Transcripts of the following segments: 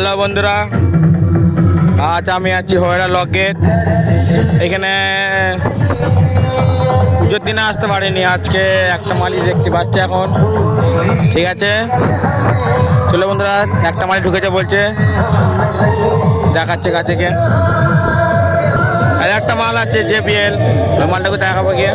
Hello বন্ধুরা, আজ আমি আছি হয়রা লক গেট। এখানে পুজোর দিনে আসতে পারিনি, আজকে একটা মালি দেখতে পাচ্ছে এখন। ঠিক আছে? চলো বন্ধুরা, একটা মালি ঢুকেছে বলছে, দেখাচ্ছে কাছে গিয়ে। আর একটা মাল আছে জেপিএল মালটাকে দেখাবো গিয়ে?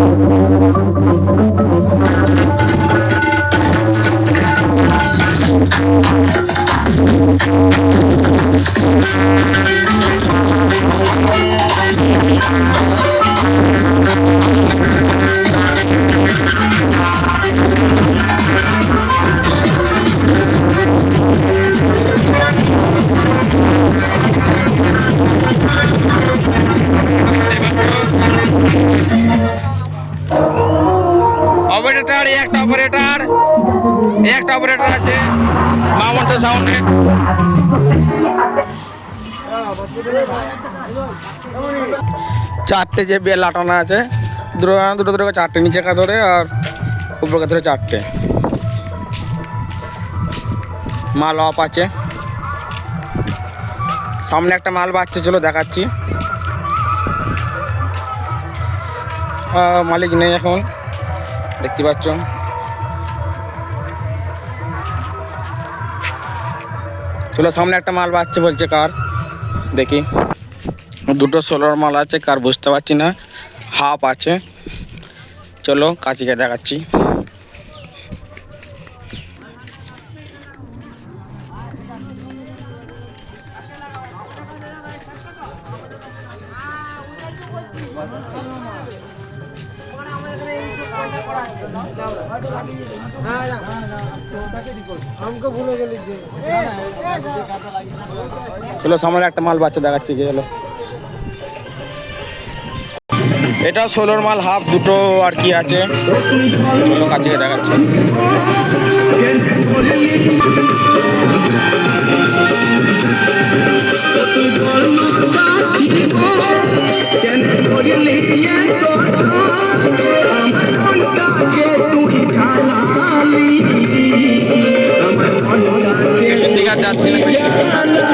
অপারেটর এই অপারেটর একটা অপারেটর আছে মামন্ত সাউন্ডের চারটে যে বেল লাটানো আছে, দুটো দুটো দুটো চারটে, নিচে কা ধরে আর উপরে ধরে চারটে। মাল অফ আছে। সামনে একটা মাল বাচ্চা চলো দেখাচ্ছি। মালিক নেই এখন, দেখতে পাচ্ছ। চলো সামনে একটা মাল বাচ্চা বলছে কার? দেখি। দুটো সোলার মাল আছে, কার বুঝতে পারছি না। হাফ আছে। চলো কাছিকে দেখাচ্ছি। চলো, সামনে একটা মাল বাচ্চা দেখাচ্ছি চলো। এটা ষোলোর মাল, হাফ দুটো আর কি আছে। চলো, কাছে দেখাচ্ছি। পেছন দিকে আর